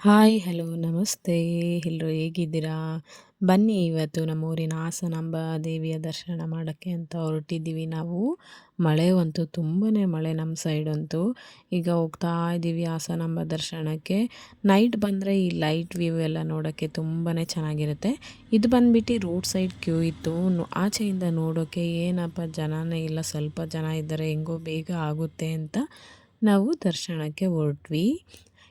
Hi, hello, ನಮಸ್ತೆ. ಎಲ್ಲರೂ ಹೇಗಿದ್ದೀರಾ? ಬನ್ನಿ ಇವತ್ತು ನಮ್ಮೂರಿನ ಹಾಸನಾಂಬ ದೇವಿಯ ದರ್ಶನ ಮಾಡೋಕ್ಕೆ ಅಂತ ಹೊರಟಿದ್ದೀವಿ ನಾವು. ಮಳೆ ಅಂತೂ ತುಂಬಾ ಮಳೆ ನಮ್ಮ ಸೈಡಂತೂ ಈಗ ಹೋಗ್ತಾ ಇದ್ದೀವಿ ಹಾಸನಾಂಬ ದರ್ಶನಕ್ಕೆ. ನೈಟ್ ಬಂದರೆ ಈ ಲೈಟ್ ವ್ಯೂ ಎಲ್ಲ ನೋಡೋಕ್ಕೆ ತುಂಬಾ ಚೆನ್ನಾಗಿರುತ್ತೆ. ಇದು ಬಂದುಬಿಟ್ಟು ರೋಡ್ ಸೈಡ್ ಕ್ಯೂ ಇತ್ತು. ಆಚೆಯಿಂದ ನೋಡೋಕ್ಕೆ ಏನಪ್ಪ ಜನನೇ ಇಲ್ಲ, ಸ್ವಲ್ಪ ಜನ ಇದ್ದಾರೆ, ಹೆಂಗೋ ಬೇಗ ಆಗುತ್ತೆ ಅಂತ ನಾವು ದರ್ಶನಕ್ಕೆ ಹೊರಟ್ವಿ.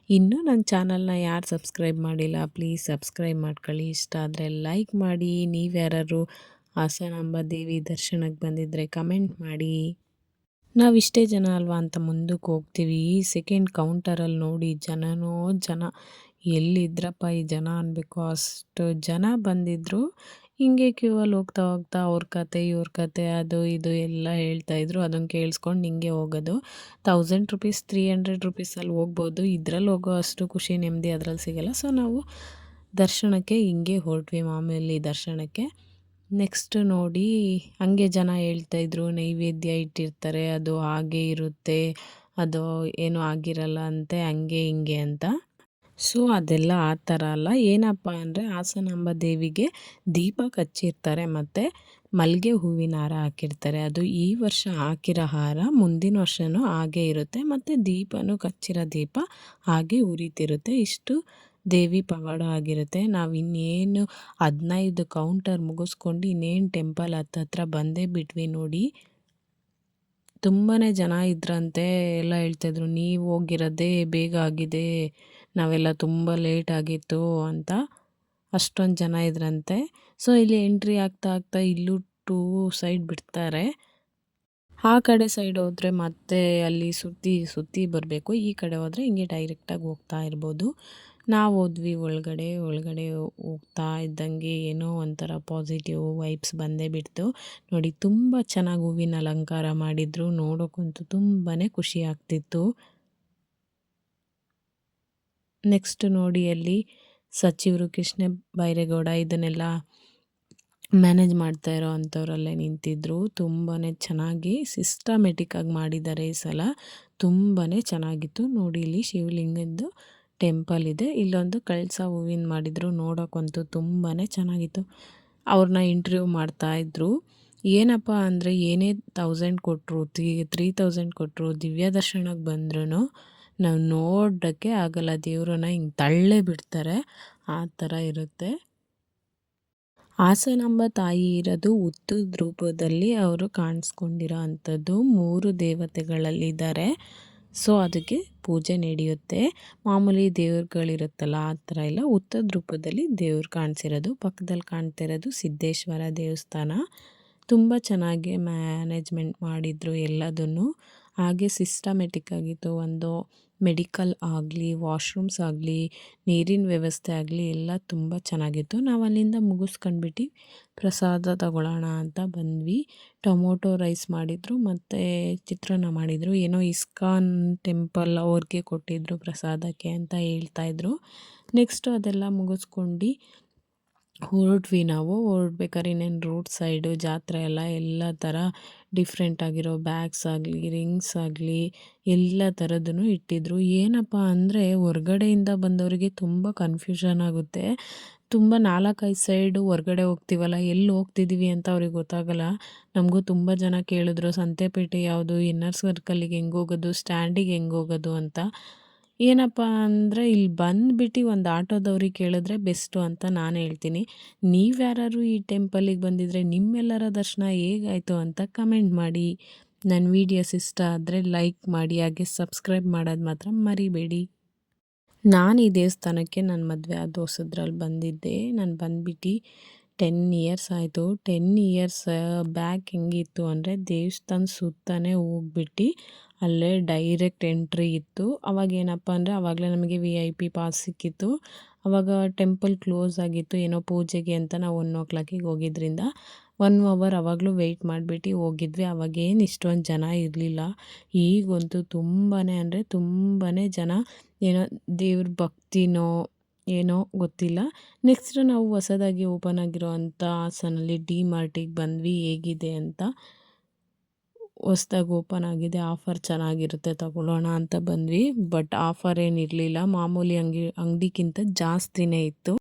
ಇನ್ನೂ ನನ್ನ ಚಾನಲ್ನ ಯಾರು ಸಬ್ಸ್ಕ್ರೈಬ್ ಮಾಡಿಲ್ಲ ಪ್ಲೀಸ್ ಸಬ್ಸ್ಕ್ರೈಬ್ ಮಾಡ್ಕೊಳ್ಳಿ. ಇಷ್ಟ ಆದರೆ ಲೈಕ್ ಮಾಡಿ. ನೀವ್ಯಾರು ಹಾಸನಾಂಬ ದೇವಿ ದರ್ಶನಕ್ಕೆ ಬಂದಿದ್ದರೆ ಕಮೆಂಟ್ ಮಾಡಿ. ನಾವು ಇಷ್ಟೇ ಜನ ಅಲ್ವಾ ಅಂತ ಮುಂದಕ್ಕೆ ಹೋಗ್ತೀವಿ. ಸೆಕೆಂಡ್ ಕೌಂಟರಲ್ಲಿ ನೋಡಿ ಜನನೋ ಜನ. ಎಲ್ಲಿದ್ರಪ್ಪ ಈ ಜನ ಅನ್ಬೇಕು? ಅಷ್ಟು ಜನ ಬಂದಿದ್ದರು ಹಿಂಗೆ ಕ್ಯೂ ಅಲ್ಲಿ ಹೋಗ್ತಾ ಹೋಗ್ತಾ ಅವ್ರ ಕತೆ, ಇವ್ರ ಕತೆ, ಅದು ಇದು ಎಲ್ಲ ಹೇಳ್ತಾ ಇದ್ರು. ಅದನ್ನು ಕೇಳಿಸ್ಕೊಂಡು ಹಿಂಗೆ ಹೋಗೋದು. ತೌಸಂಡ್ ರುಪೀಸ್ ತ್ರೀ ಹಂಡ್ರೆಡ್ ರುಪೀಸಲ್ಲಿ ಹೋಗ್ಬೋದು. ಇದ್ರಲ್ಲಿ ಹೋಗೋ ಅಷ್ಟು ಖುಷಿ, ನೆಮ್ಮದಿ ಅದ್ರಲ್ಲಿ ಸಿಗೋಲ್ಲ. ಸೊ ನಾವು ದರ್ಶನಕ್ಕೆ ಹಿಂಗೆ ಹೊರಟ್ವಿ ಮಾಮೂಲಿ ದರ್ಶನಕ್ಕೆ. ನೆಕ್ಸ್ಟ್ ನೋಡಿ ಹಂಗೆ ಜನ ಹೇಳ್ತಾ ಇದ್ರು, ನೈವೇದ್ಯ ಇಟ್ಟಿರ್ತಾರೆ, ಅದು ಹಾಗೆ ಇರುತ್ತೆ, ಅದು ಏನೂ ಆಗಿರಲ್ಲ ಅಂತೆ, ಹಂಗೆ ಹಿಂಗೆ ಅಂತ. ಸೊ, ಅದೆಲ್ಲ ಆ ಥರ ಅಲ್ಲ. ಏನಪ್ಪ ಅಂದರೆ ಹಾಸನಾಂಬ ದೇವಿಗೆ ದೀಪ ಕಚ್ಚಿರ್ತಾರೆ ಮತ್ತು ಮಲ್ಲಿಗೆ ಹೂವಿನ ಹಾರ ಹಾಕಿರ್ತಾರೆ. ಅದು ಈ ವರ್ಷ ಹಾಕಿರೋ ಹಾರ ಮುಂದಿನ ವರ್ಷವೂ ಹಾಗೇ ಇರುತ್ತೆ. ಮತ್ತು ದೀಪನೂ ಕಚ್ಚಿರೋ ದೀಪ ಹಾಗೆ ಉರಿತಿರುತ್ತೆ. ಇಷ್ಟು ದೇವಿ ಪವಾಡ ಆಗಿರುತ್ತೆ. ನಾವು ಇನ್ನೇನು ಹದಿನೈದು ಕೌಂಟರ್ ಮುಗಿಸ್ಕೊಂಡು ಇನ್ನೇನು ಟೆಂಪಲ್ ಹತ್ತತ್ರ ಬಂದೇ ಬಿಟ್ವಿ ನೋಡಿ ತುಂಬಾ ಜನ ಇದ್ರಂತೆ. ಎಲ್ಲ ಹೇಳ್ತಾಯಿದ್ರು ನೀವು ಹೋಗಿರೋದೇ ಬೇಗ ಆಗಿದೆ. ನಾವೆಲ್ಲ ತುಂಬ ಲೇಟ್ ಆಗಿತ್ತು ಅಂತ ಅಷ್ಟೊಂದು ಜನ ಇದ್ರಂತೆ. ಸೊ ಇಲ್ಲಿ ಎಂಟ್ರಿ ಆಗ್ತಾ ಆಗ್ತಾ ಇಲ್ಲೂ ಟೂ ಸೈಡ್ ಬಿಡ್ತಾರೆ. ಆ ಕಡೆ ಸೈಡ್ ಹೋದರೆ ಮತ್ತೆ ಅಲ್ಲಿ ಸುತ್ತಿ ಸುತ್ತಿ ಬರಬೇಕು. ಈ ಕಡೆ ಹೋದರೆ ಹಿಂಗೆ ಡೈರೆಕ್ಟಾಗಿ ಹೋಗ್ತಾ ಇರ್ಬೋದು. ನಾವು ಹೋದ್ವಿ ಒಳಗಡೆ ಒಳಗಡೆ ಹೋಗ್ತಾ ಇದ್ದಂಗೆ ಏನೋ ಒಂಥರ ಪಾಸಿಟಿವ್ ವೈಬ್ಸ್ ಬಂದೇ ಬಿಡ್ತು. ನೋಡಿ, ತುಂಬ ಚೆನ್ನಾಗಿ ಹೂವಿನ ಅಲಂಕಾರ ಮಾಡಿದ್ರು. ನೋಡೋಕ್ಕಂತೂ ತುಂಬಾ ಖುಷಿ ಆಗ್ತಿತ್ತು. ನೆಕ್ಸ್ಟ್ ನೋಡಿ ಅಲ್ಲಿ ಸಚಿವರು ಕೃಷ್ಣ ಬೈರೇಗೌಡ ಇದನ್ನೆಲ್ಲ ಮ್ಯಾನೇಜ್ ಮಾಡ್ತಾ ಇರೋ ಅಂಥವ್ರಲ್ಲೇ ನಿಂತಿದ್ರು. ತುಂಬಾ ಚೆನ್ನಾಗಿ ಸಿಸ್ಟಮೆಟಿಕ್ಕಾಗಿ ಮಾಡಿದ್ದಾರೆ ಈ ಸಲ. ತುಂಬಾ ಚೆನ್ನಾಗಿತ್ತು. ನೋಡಿ ಇಲ್ಲಿ ಶಿವಲಿಂಗದ್ದು ಟೆಂಪಲ್ ಇದೆ. ಇಲ್ಲೊಂದು ಕಳಸ ಹೂವಿನ ಮಾಡಿದ್ರು. ನೋಡೋಕ್ಕಂತೂ ತುಂಬಾ ಚೆನ್ನಾಗಿತ್ತು. ಅವ್ರನ್ನ ಇಂಟರ್ವ್ಯೂ ಮಾಡ್ತಾಯಿದ್ರು ಏನಪ್ಪ ಅಂದರೆ ಏನೇ ತೌಸಂಡ್ ಕೊಟ್ಟರು ತ್ರೀ ತ್ರೀ ತೌಸಂಡ್ ಕೊಟ್ಟರು ದಿವ್ಯ ದರ್ಶನಕ್ಕೆ ಬಂದ್ರೂ ನಾವು ನೋಡೋಕ್ಕೆ ಆಗಲ್ಲ. ದೇವ್ರನ್ನ ಹಿಂಗೆ ತಳ್ಳೇ ಬಿಡ್ತಾರೆ. ಆ ಥರ ಇರುತ್ತೆ. ಹಾಸನಾಂಬ ತಾಯಿ ಇರೋದು ಉತ್ತದ ರೂಪದಲ್ಲಿ ಅವರು ಕಾಣಿಸ್ಕೊಂಡಿರೋ ಅಂಥದ್ದು. ಮೂರು ದೇವತೆಗಳಲ್ಲಿದ್ದಾರೆ. ಸೊ, ಅದಕ್ಕೆ ಪೂಜೆ ನಡೆಯುತ್ತೆ. ಮಾಮೂಲಿ ದೇವ್ರುಗಳಿರುತ್ತಲ್ಲ, ಆ ಥರ ಇಲ್ಲ ಉತ್ತದ ರೂಪದಲ್ಲಿ ದೇವ್ರು ಕಾಣಿಸಿರೋದು. ಪಕ್ಕದಲ್ಲಿ ಕಾಣ್ತಿರೋದು ಸಿದ್ದೇಶ್ವರ ದೇವಸ್ಥಾನ. ತುಂಬ ಚೆನ್ನಾಗಿ ಮ್ಯಾನೇಜ್ಮೆಂಟ್ ಮಾಡಿದರು ಎಲ್ಲದನ್ನು. ಹಾಗೆ ಸಿಸ್ಟಮೆಟಿಕ್ ಆಗಿತ್ತು ಒಂದು ಮೆಡಿಕಲ್ ಆಗಲಿ ವಾಶ್ರೂಮ್ಸ್ ಆಗಲಿ, ನೀರಿನ ವ್ಯವಸ್ಥೆ ಆಗಲಿ ಎಲ್ಲ ತುಂಬ ಚೆನ್ನಾಗಿತ್ತು. ನಾವು ಅಲ್ಲಿಂದ ಮುಗಿಸ್ಕೊಂಡ್ಬಿಟ್ಟು ಪ್ರಸಾದ ತಗೊಳ್ಳೋಣ ಅಂತ ಬಂದ್ವಿ. ಟೊಮೊಟೊ ರೈಸ್ ಮಾಡಿದರು, ಮತ್ತು ಚಿತ್ರಾನ್ನ ಮಾಡಿದರು. ಏನೋ ಇಸ್ಕಾನ್ ಟೆಂಪಲ್ ಅವ್ರಿಗೆ ಕೊಟ್ಟಿದ್ದರು ಪ್ರಸಾದಕ್ಕೆ ಅಂತ ಹೇಳ್ತಾಯಿದ್ರು ನೆಕ್ಸ್ಟು ಅದೆಲ್ಲ ಮುಗಿಸ್ಕೊಂಡು ಹೊರಟ್ವಿ ನಾವು ಹೊರಡ್ಬೇಕಾದ್ರೆ ಇನ್ನೇನು ರೋಡ್ ಸೈಡು ಜಾತ್ರೆ ಎಲ್ಲ ಎಲ್ಲ ಥರ ಡಿಫ್ರೆಂಟ್ ಆಗಿರೋ ಬ್ಯಾಗ್ಸ್ ಆಗಲಿ ರಿಂಗ್ಸ್ ಆಗಲಿ, ಎಲ್ಲ ಥರದ್ದು ಇಟ್ಟಿದ್ರು. ಏನಪ್ಪ ಅಂದರೆ ಹೊರ್ಗಡೆಯಿಂದ ಬಂದವರಿಗೆ ತುಂಬ ಕನ್ಫ್ಯೂಷನ್ ಆಗುತ್ತೆ. ತುಂಬ ನಾಲ್ಕೈದು ಸೈಡು ಹೊರಗಡೆ ಹೋಗ್ತೀವಲ್ಲ, ಎಲ್ಲಿ ಹೋಗ್ತಿದ್ದೀವಿ ಅಂತ ಅವ್ರಿಗೆ ಗೊತ್ತಾಗಲ್ಲ. ನಮಗೂ ತುಂಬ ಜನ ಕೇಳಿದ್ರು, ಸಂತೆಪೇಟೆ ಯಾವುದು ಇನ್ನರ್ ಸರ್ಕಲ್ಲಿಗೆ ಹೆಂಗೆ ಹೋಗೋದು ಸ್ಟ್ಯಾಂಡಿಗೆ ಹೆಂಗೆ ಹೋಗೋದು ಅಂತ. ಏನಪ್ಪ ಅಂದರೆ ಇಲ್ಲಿ ಬಂದುಬಿಟ್ಟು ಒಂದು ಆಟೋದವ್ರಿಗೆ ಕೇಳಿದ್ರೆ ಬೆಸ್ಟು ಅಂತ ನಾನು ಹೇಳ್ತೀನಿ. ನೀವು ಯಾರು ಈ ಟೆಂಪಲಿಗೆ ಬಂದಿದ್ರೆ ನಿಮ್ಮೆಲ್ಲರ ದರ್ಶನ ಹೇಗಾಯಿತು ಅಂತ ಕಮೆಂಟ್ ಮಾಡಿ. ನನ್ನ ವೀಡಿಯೋಸ್ ಇಷ್ಟ ಆದರೆ ಲೈಕ್ ಮಾಡಿ, ಹಾಗೆ ಸಬ್ಸ್ಕ್ರೈಬ್ ಮಾಡೋದು ಮಾತ್ರ ಮರಿಬೇಡಿ. ನಾನು ಈ ದೇವಸ್ಥಾನಕ್ಕೆ ನನ್ನ ಮದುವೆ ಆದ ಹೊಸದ್ರಲ್ಲಿ ಬಂದಿದ್ದೆ. ನಾನು ಬಂದ್ಬಿಟ್ಟು ಟೆನ್ ಇಯರ್ಸ್ ಆಯಿತು. ಟೆನ್ ಇಯರ್ಸ್ ಬ್ಯಾಕ್ ಹೆಂಗಿತ್ತು ಅಂದರೆ ದೇವಸ್ಥಾನ ಸುತ್ತಾನೇ ಹೋಗ್ಬಿಟ್ಟು ಅಲ್ಲೇ ಡೈರೆಕ್ಟ್ ಎಂಟ್ರಿ ಇತ್ತು. ಅವಾಗ ಏನಪ್ಪ ಅಂದರೆ ಆವಾಗಲೇ ನಮಗೆ ವಿ ಐ ಪಿ ಪಾಸ್ ಸಿಕ್ಕಿತ್ತು. ಅವಾಗ ಟೆಂಪಲ್ ಕ್ಲೋಸ್ ಆಗಿತ್ತು. ಏನೋ ಪೂಜೆಗೆ ಅಂತ ನಾವು ಒನ್ ಓ ಕ್ಲಾಕಿಗೆ ಹೋಗಿದ್ರಿಂದ ಒನ್ ಅವರ್ ಅವಾಗಲೂ ವೆಯ್ಟ್ ಮಾಡಿಬಿಟ್ಟು ಹೋಗಿದ್ವಿ. ಅವಾಗೇನು ಇಷ್ಟೊಂದು ಜನ ಇರಲಿಲ್ಲ. ಈಗಂತೂ ತುಂಬಾ ಅಂದರೆ ತುಂಬಾ ಜನ ಏನೋ ದೇವ್ರ ಭಕ್ತಿನೋ ಏನೋ ಗೊತ್ತಿಲ್ಲ. ನೆಕ್ಸ್ಟ್ ನಾವು ಹೊಸದಾಗಿ ಓಪನ್ ಆಗಿರೋ ಅಂಥ ಹಾಸನಲ್ಲಿ ಡಿ ಮಾರ್ಟಿಗೆ ಬಂದ್ವಿ, ಹೇಗಿದೆ ಅಂತ. ಹೊಸ್ದಾಗಿ ಓಪನ್ ಆಗಿದೆ ಆಫರ್ ಚೆನ್ನಾಗಿರುತ್ತೆ, ತಗೊಳ್ಳೋಣ ಅಂತ ಬಂದ್ವಿ. ಬಟ್ ಆಫರ್ ಏನಿರಲಿಲ್ಲ ಮಾಮೂಲಿ ಅಂಗಿ, ಅಂಗಡಿಗಿಂತ ಜಾಸ್ತಿನೇ ಇತ್ತು.